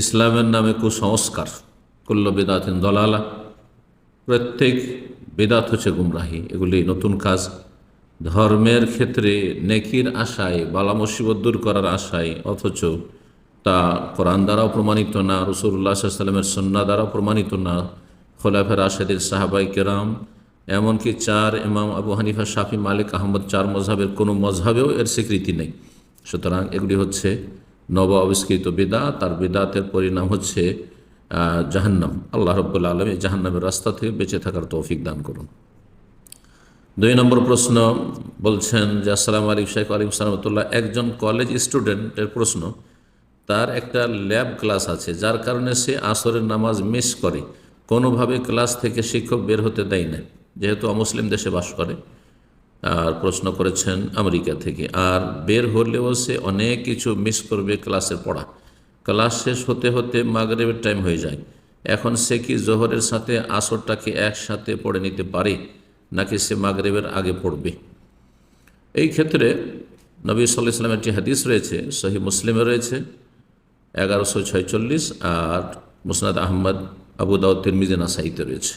ইসলামের নামে কুসংস্কার কুল্ল বেদাতিন দলালা। প্রত্যেক বেদাত হচ্ছে গুমরাহি, এগুলি নতুন কাজ। ধর্মের ক্ষেত্রে নেকির আশায়, বালা মুসিবত দূর করার আশায়, অথচ তা কোরআন দ্বারাও প্রমাণিত না রসুল্লাহ সাল্লামের সন্না দ্বারাও প্রমাণিত না। খোলাফের আশাদের সাহাবাই কেরাম, এমনকি চার ইমাম আবু হানিফা, শাফি, মালিক, আহমদ, চার মজহাবের কোনো মজহাবেও এর স্বীকৃতি নেই। সুতরাং এগুলি হচ্ছে নব আবিষ্কৃত বেদা তার বেদাতের পরিণাম হচ্ছে জাহান্নাম। আল্লাহ রব্বুল্লা আলম এই জাহান্নামের রাস্তা থেকে বেঁচে থাকার তৌফিক দান করুন। দুই নম্বর প্রশ্ন বলছেন যে, আসসালামু আলাইকুম শেখ আলিম সালামতুল্লাহ একজন কলেজ স্টুডেন্টের প্রশ্ন, তার একটা ল্যাব ক্লাস আছে, যার কারণে সে আসরের নামাজ মিস করে। কোনোভাবে ক্লাস থেকে শিক্ষক বের হতে দেয় না যেহেতু অমুসলিম দেশে বাস করে। আর প্রশ্ন করেছেন আমেরিকা থেকে, আর বের হলেও সে অনেক কিছু মিস করবে ক্লাসে পড়া। ক্লাস শেষ হতে হতে মাগরেবের টাইম হয়ে যায়। এখন সে কি জোহরের সাথে আসরটাকে একসাথে পড়ে নিতে পারে, নাকি সে মাগরেবের আগে পড়বে? এই ক্ষেত্রে নবী সাল্লাহ ইসলামের একটি হাদিস রয়েছে সহি মুসলিমে রয়েছে, এগারোশো ছয়চল্লিশ আর মুসনাদ আহমদ, আবু দাউদ, তিরমিজে, নাসাইতে রয়েছে।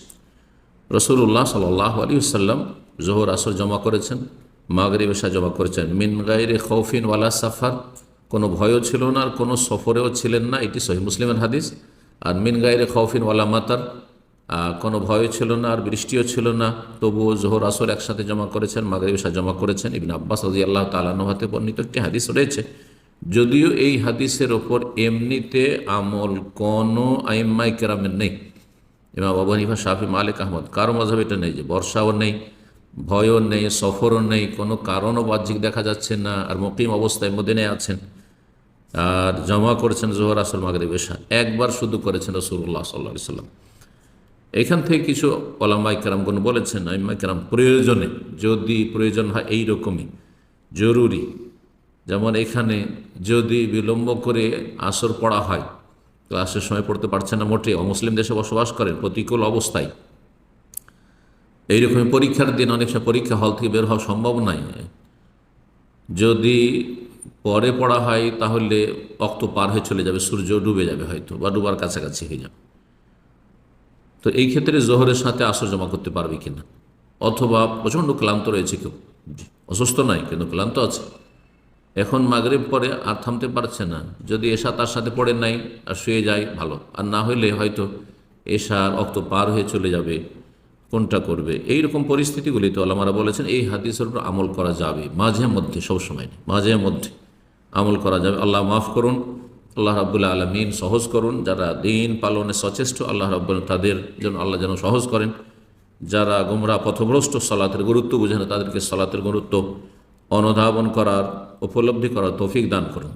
রসুল্লাহ সাল্লাহ আলী সাল্লাম জোহর আসর জমা করেছেন, মাগরিব এসা জমা করেছেন। মিন গাইরে খৌফিন ওয়ালা সাফার, কোনো ভয়ও ছিল না আর কোনো সফরেও ছিলেন না, এটি সহি মুসলিমের হাদিস। আর মিন গাইরে খৌফিন ওয়ালা মাতার কোনো ভয়ও ছিল না আর বৃষ্টিও ছিল না, তবুও জোহর আসর একসাথে জমা করেছেন, মাগরিব এসা জমা করেছেন। ইবিন আব্বাস রাজি আল্লাহ তালানো হাতে বর্ণিত একটি হাদিস রয়েছে। যদিও এই হাদিসের ওপর এমনিতে আমল কোনো আইম্মাই কেরামের নেই। ইমাম আবু হানিফা, শাফি, মালিক, আহমদ, কারও মজাব এটা নেই যে বর্ষাও নেই ভয়ও নেই, সফরও নেই, কোনো কারণও বাহ্যিক দেখা যাচ্ছে না, আর মকিম অবস্থায় মদিনে আছেন। আর জমা করেছেন জোহর আসল মাগরিব, এশা। একবার শুধু করেছেন রসুল্লাহ সাল্লা সাল্লাম এখান থেকে কিছু ওলামাই কেরামগুন বলেছেন আইম্মাই কেরাম, প্রয়োজনে, যদি প্রয়োজন হয় এই রকমই জরুরি। যেমন এখানে যদি বিলম্ব করে আসর পড়া হয়, ক্লাসের সময় পড়তে পারছে না মোটে অমুসলিম দেশে বসবাস করেন, প্রতিকূল অবস্থায়। এইরকম পরীক্ষার দিন অনেক সময় পরীক্ষা হল থেকে বের হওয়া সম্ভব নয়। যদি পরে পড়া হয়, তাহলে অক্ত পার হয়ে চলে যাবে, সূর্য ডুবে যাবে হয়তো, বা ডুবার কাছাকাছি হয়ে যাবে। তো এই ক্ষেত্রে জোহরের সাথে আসর জমা করতে পারবে কিনা? অথবা প্রচণ্ড ক্লান্ত রয়েছে কেউ? অসুস্থ নয়, কিন্তু ক্লান্ত আছে। এখন মাগরিব পরে আর থামতে পারছে না। যদি এশা তার সাথে পড়ে নাই, আর শুয়ে যায়, ভালো। আর না হইলে হয়তো এশার অক্ত পার হয়ে চলে যাবে। কোনটা করবে? এই রকম পরিস্থিতিগুলি পরিস্থিতিগুলিতে আলামারা বলেছেন, এই হাদিসের উপর আমল করা যাবে মাঝে মধ্যে সবসময় মাঝে মধ্যে আমল করা যাবে। আল্লাহ মাফ করুন, আল্লাহ রাবুল্লাহ আলমিন সহজ করুন, যারা দিন পালনে সচেষ্ট, আল্লাহ রাব্বুল, তাদের যেন আল্লাহ যেন সহজ করেন। যারা গোমরা, পথভ্রষ্ট, সলাতের গুরুত্ব বুঝে না, তাদেরকে সলাতের গুরুত্ব অনুধাবন করার, উপলব্ধি করার তৌফিক দান করুন।